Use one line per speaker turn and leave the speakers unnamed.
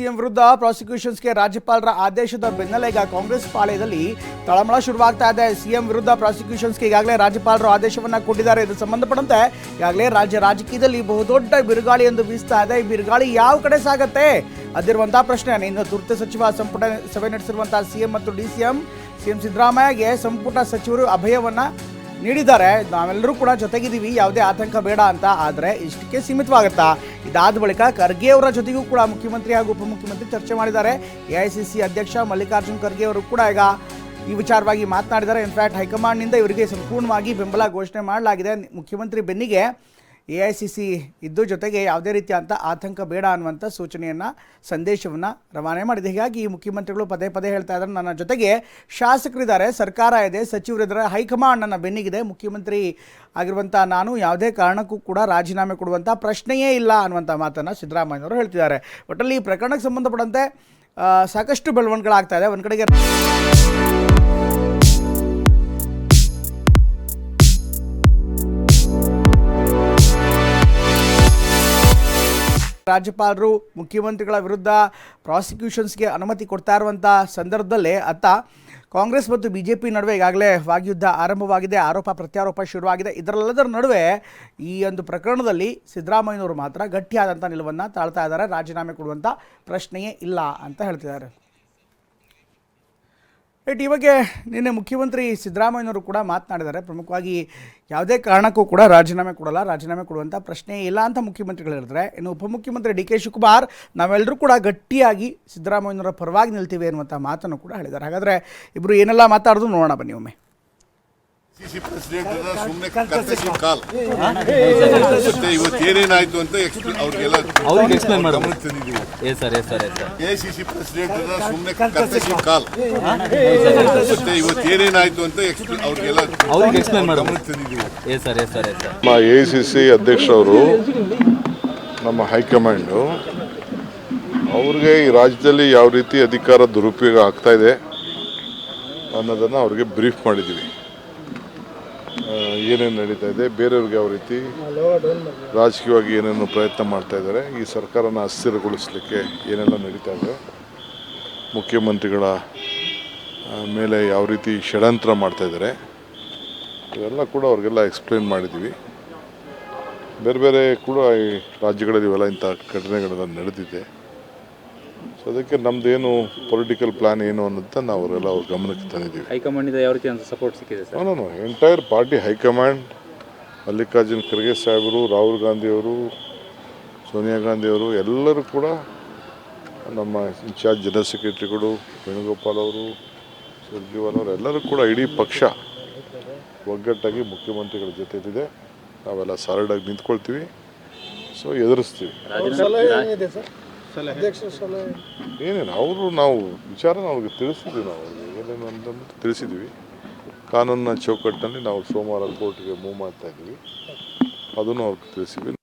CM ವಿರುದ್ಧ ಪ್ರಾಸಿಕ್ಯೂಷನ್ಸ್ಗೆ ರಾಜ್ಯಪಾಲರ ಆದೇಶದ ಬೆನ್ನಲ್ಲೇ ಈಗ ಕಾಂಗ್ರೆಸ್ ಪಾಳ್ಯದಲ್ಲಿ ತಳಮಳ ಶುರುವಾಗ್ತಾ ಇದೆ. ಸಿಎಂ ವಿರುದ್ಧ ಪ್ರಾಸಿಕ್ಯೂಷನ್ಸ್ಗೆ ಈಗಾಗಲೇ ರಾಜ್ಯಪಾಲರು ಆದೇಶವನ್ನ ಕೊಟ್ಟಿದ್ದಾರೆ. ಇದು ಸಂಬಂಧಪಟ್ಟಂತೆ ಈಗಾಗಲೇ ರಾಜ್ಯ ರಾಜಕೀಯದಲ್ಲಿ ಬಹುದೊಡ್ಡ ಬಿರುಗಾಳಿ ಎಂದು ಬೀಸ್ತಾ ಇದೆ. ಈ ಬಿರುಗಾಳಿ ಯಾವ ಕಡೆ ಸಾಗತ್ತೆ? ಅದಿರುವಂತಹ ಪ್ರಶ್ನೆ. ಇನ್ನು ತುರ್ತು ಸಚಿವ ಸಂಪುಟ ಸಭೆ ನಡೆಸಿರುವಂತಹ ಸಿಎಂ ಮತ್ತು ಡಿ ಸಿಎಂ ಸಿಎಂ ಸಿದ್ದರಾಮಯ್ಯಗೆ ಸಂಪುಟ ಸಚಿವರು ಅಭಯವನ್ನ ನೀಡಿದ್ದಾರೆ. ನಾವೆಲ್ಲರೂ ಕೂಡ ಜೊತೆಗಿದ್ದೀವಿ. ಯಾವುದೇ ಆತಂಕ ಬೇಡ ಅಂತ. ಆದರೆ ಇಷ್ಟಕ್ಕೆ ಸೀಮಿತವಾಗುತ್ತಾ? ಇದಾದ ಬಳಿಕ ಖರ್ಗೆ ಅವರ ಜೊತೆಗೂ ಕೂಡ ಮುಖ್ಯಮಂತ್ರಿ ಹಾಗೂ ಉಪಮುಖ್ಯಮಂತ್ರಿ ಚರ್ಚೆ ಮಾಡಿದ್ದಾರೆ. ಎ ಐ ಸಿ ಸಿ ಅಧ್ಯಕ್ಷ ಮಲ್ಲಿಕಾರ್ಜುನ್ ಖರ್ಗೆ ಅವರು ಕೂಡ ಈಗ ಈ ವಿಚಾರವಾಗಿ ಮಾತನಾಡಿದ್ದಾರೆ. ಇನ್ಫ್ಯಾಕ್ಟ್ ಹೈಕಮಾಂಡ್ನಿಂದ ಇವರಿಗೆ ಸಂಪೂರ್ಣವಾಗಿ ಬೆಂಬಲ ಘೋಷಣೆ ಮಾಡಲಾಗಿದೆ. ಮುಖ್ಯಮಂತ್ರಿ ಬೆನ್ನಿಗೆ ಎ ಐ ಸಿ ಸಿ ಇದ್ದು ಜೊತೆಗೆ ಯಾವುದೇ ರೀತಿಯಾದಂಥ ಆತಂಕ ಬೇಡ ಅನ್ನುವಂಥ ಸೂಚನೆಯನ್ನು, ಸಂದೇಶವನ್ನು ರವಾನೆ ಮಾಡಿದೆ. ಹೀಗಾಗಿ ಈ ಮುಖ್ಯಮಂತ್ರಿಗಳು ಪದೇ ಪದೇ ಹೇಳ್ತಾ ಇದ್ದಾರೆ. ನನ್ನ ಜೊತೆಗೆ ಶಾಸಕರಿದ್ದಾರೆ. ಸರ್ಕಾರ ಇದೆ ಸಚಿವರಿದ್ದಾರೆ ಹೈಕಮಾಂಡ್ ನನ್ನ ಬೆನ್ನಿಗಿದೆ. ಮುಖ್ಯಮಂತ್ರಿ ಆಗಿರುವಂಥ ನಾನು ಯಾವುದೇ ಕಾರಣಕ್ಕೂ ಕೂಡ ರಾಜೀನಾಮೆ ಕೊಡುವಂಥ ಪ್ರಶ್ನೆಯೇ ಇಲ್ಲ ಅನ್ನುವಂಥ ಮಾತನ್ನು ಸಿದ್ದರಾಮಯ್ಯವರು ಹೇಳ್ತಿದ್ದಾರೆ. ಒಟ್ಟಲ್ಲಿ ಈ ಪ್ರಕರಣಕ್ಕೆ ಸಂಬಂಧಪಟ್ಟಂತೆ ಸಾಕಷ್ಟು ಬೆಳವಣಿಗೆಗಳಾಗ್ತಾ ಇದೆ. ಒಂದು ಕಡೆಗೆ ರಾಜ್ಯಪಾಲರು, ಮುಖ್ಯಮಂತ್ರಿಗಳ ವಿರುದ್ಧ ಪ್ರಾಸಿಕ್ಯೂಷನ್ಸ್ಗೆ ಅನುಮತಿ ಕೊಡ್ತಾ ಇರುವಂಥ ಸಂದರ್ಭದಲ್ಲೇ ಅತ್ತ ಕಾಂಗ್ರೆಸ್ ಮತ್ತು ಬಿ ಜೆ ಪಿ ನಡುವೆ ಈಗಾಗಲೇ ವಾಗ್ಯುದ್ಧ ಆರಂಭವಾಗಿದೆ, ಆರೋಪ ಪ್ರತ್ಯಾರೋಪ ಶುರುವಾಗಿದೆ. ಇದರಲ್ಲದರ ನಡುವೆ ಈ ಒಂದು ಪ್ರಕರಣದಲ್ಲಿ ಸಿದ್ದರಾಮಯ್ಯನವರು ಮಾತ್ರ ಗಟ್ಟಿಯಾದಂಥ ನಿಲುವನ್ನು ತಾಳ್ತಾ ಇದ್ದಾರೆ. ರಾಜೀನಾಮೆ ಕೊಡುವಂಥ ಪ್ರಶ್ನೆಯೇ ಇಲ್ಲ ಅಂತ ಹೇಳ್ತಿದ್ದಾರೆ. ರೈಟ್ ಈ ಬಗ್ಗೆ ನಿನ್ನೆ ಮುಖ್ಯಮಂತ್ರಿ ಸಿದ್ದರಾಮಯ್ಯನವರು ಕೂಡ ಮಾತನಾಡಿದ್ದಾರೆ. ಪ್ರಮುಖವಾಗಿ ಯಾವುದೇ ಕಾರಣಕ್ಕೂ ಕೂಡ ರಾಜೀನಾಮೆ ಕೊಡಲ್ಲ, ರಾಜೀನಾಮೆ ಕೊಡುವಂಥ ಪ್ರಶ್ನೆ ಇಲ್ಲ ಅಂತ ಮುಖ್ಯಮಂತ್ರಿಗಳು ಹೇಳಿದ್ರೆ ಇನ್ನು ಉಪಮುಖ್ಯಮಂತ್ರಿ ಡಿ ಕೆ ಶಿವಕುಮಾರ್, ನಾವೆಲ್ಲರೂ ಕೂಡ ಗಟ್ಟಿಯಾಗಿ ಸಿದ್ದರಾಮಯ್ಯನವರ ಪರವಾಗಿ ನಿಲ್ತೀವಿ ಅನ್ನುವಂಥ ಮಾತನ್ನು ಕೂಡ ಹೇಳಿದ್ದಾರೆ. ಹಾಗಾದರೆ ಇಬ್ಬರು ಏನೆಲ್ಲ ಮಾತಾಡೋದು ನೋಡೋಣ ಬನ್ನಿ ಒಮ್ಮೆ
ಸಿಸಿ ಪ್ರೆಸಿಡೆಂಟ್ ಸುಮ್ಮನೆ ಕರ್ತವ್ಯ ಕಾಲ್ ಮತ್ತೆ ಇವತ್ತು ಏನೇನಾಯ್ತು ಅಂತ ಅವ್ರಿಗೆಲ್ಲ
ಅವ್ರಿಗೆ ಎಕ್ಸ್ಪ್ಲೈನ್ ಮಾಡು. A sir S sir S
A C C president ಸುಮ್ಮನೆ ಕರ್ತವ್ಯ ಕಾಲ್ ಮತ್ತೆ ಇವತ್ತು ಏನೇನಾಯ್ತು ಅಂತ ಎಕ್ಸ್ಪ್ಲೈನ್ ಅವ್ರಿಗೆಲ್ಲ
ಅವ್ರಿಗೆ ಎಕ್ಸ್ಪ್ಲೈನ್ ಮಾಡು. A sir S sir S
ನಮ್ಮ ಎ ಸಿ ಸಿ ಅಧ್ಯಕ್ಷರವರು ನಮ್ಮ ಹೈಕಮಾಂಡು ಅವ್ರಿಗೆ ಈ ರಾಜ್ಯದಲ್ಲಿ ಯಾವ ರೀತಿ ಅಧಿಕಾರ ದುರುಪಯೋಗ ಆಗ್ತಾ ಇದೆ ಅನ್ನೋದನ್ನು ಅವ್ರಿಗೆ ಬ್ರೀಫ್ ಮಾಡಿದ್ದೀವಿ ಏನೇನು ನಡೀತಾ ಇದೆ? ಬೇರೆಯವ್ರಿಗೆ ಯಾವ ರೀತಿ ರಾಜಕೀಯವಾಗಿ ಏನೇನು ಪ್ರಯತ್ನ ಮಾಡ್ತಾ ಇದ್ದಾರೆ? ಈ ಸರ್ಕಾರನ ಅಸ್ಥಿರಗೊಳಿಸಲಿಕ್ಕೆ ಏನೆಲ್ಲ ನಡೀತಾ ಇದೆ? ಮುಖ್ಯಮಂತ್ರಿಗಳ ಮೇಲೆ ಯಾವ ರೀತಿ ಷಡ್ಯಂತ್ರ ಮಾಡ್ತಾ ಇದ್ದಾರೆ? ಇವೆಲ್ಲ ಕೂಡ ಅವ್ರಿಗೆಲ್ಲ ಎಕ್ಸ್ಪ್ಲೈನ್ ಮಾಡಿದ್ದೀವಿ. ಬೇರೆ ಬೇರೆ ಕೂಡ ಈ ರಾಜ್ಯಗಳಲ್ಲಿ ಇವೆಲ್ಲ ಇಂಥ ಘಟನೆಗಳೆಲ್ಲ ನಡೆದಿದೆ. ಸೊ ಅದಕ್ಕೆ ನಮ್ದೇನು ಪೊಲಿಟಿಕಲ್ ಪ್ಲಾನ್ ಏನು ಅನ್ನೋದನ್ನ ನಾವು ಅವರೆಲ್ಲ ಅವ್ರ ಗಮನಕ್ಕೆ ತಂದಿದ್ದೀವಿ.
ಹೈಕಮಾಂಡಿಂದ ಯಾವ ರೀತಿ ಅಂತ ಸಪೋರ್ಟ್ ಸಿಕ್ಕಿದೆ sir?
No no entire party high command Mallikarjun Kharge ಸಾಹೇಬರು ರಾಹುಲ್ ಗಾಂಧಿಯವರು ಸೋನಿಯಾ ಗಾಂಧಿಯವರು ಎಲ್ಲರೂ ಕೂಡ ನಮ್ಮ ಇನ್ಚಾರ್ಜ್ ಜನರಲ್ ಸೆಕ್ರೆಟರಿಗಳು ವೇಣುಗೋಪಾಲ್ ಅವರು ಸುರ್ಜಿವಾಲ್ ಅವರು ಎಲ್ಲರೂ ಕೂಡ ಇಡೀ ಪಕ್ಷ ಒಗ್ಗಟ್ಟಾಗಿ ಮುಖ್ಯಮಂತ್ರಿಗಳ ಜೊತೆಲಿದೆ ನಾವೆಲ್ಲ ಸಾಲಿಡಾಗಿ ನಿಂತ್ಕೊಳ್ತೀವಿ. ಸೊ ಎದುರಿಸ್ತೀವಿ. ಏನೇನು ಅವರು ನಾವು ವಿಚಾರನ ಅವ್ರಿಗೆ ತಿಳಿಸಿದ್ವಿ ನಾವು. ಅವ್ರಿಗೆ ಏನೇನು ಅಂತಂದು ತಿಳಿಸಿದ್ವಿ. ಕಾನೂನಿನ ಚೌಕಟ್ಟಿನಲ್ಲಿ ನಾವು ಸೋಮವಾರ ಕೋರ್ಟ್ಗೆ ಮೂವ್ ಮಾಡ್ತಾ ಇದ್ವಿ. ಅದನ್ನು ಅವ್ರಿಗೆ ತಿಳಿಸಿದ್ವಿ.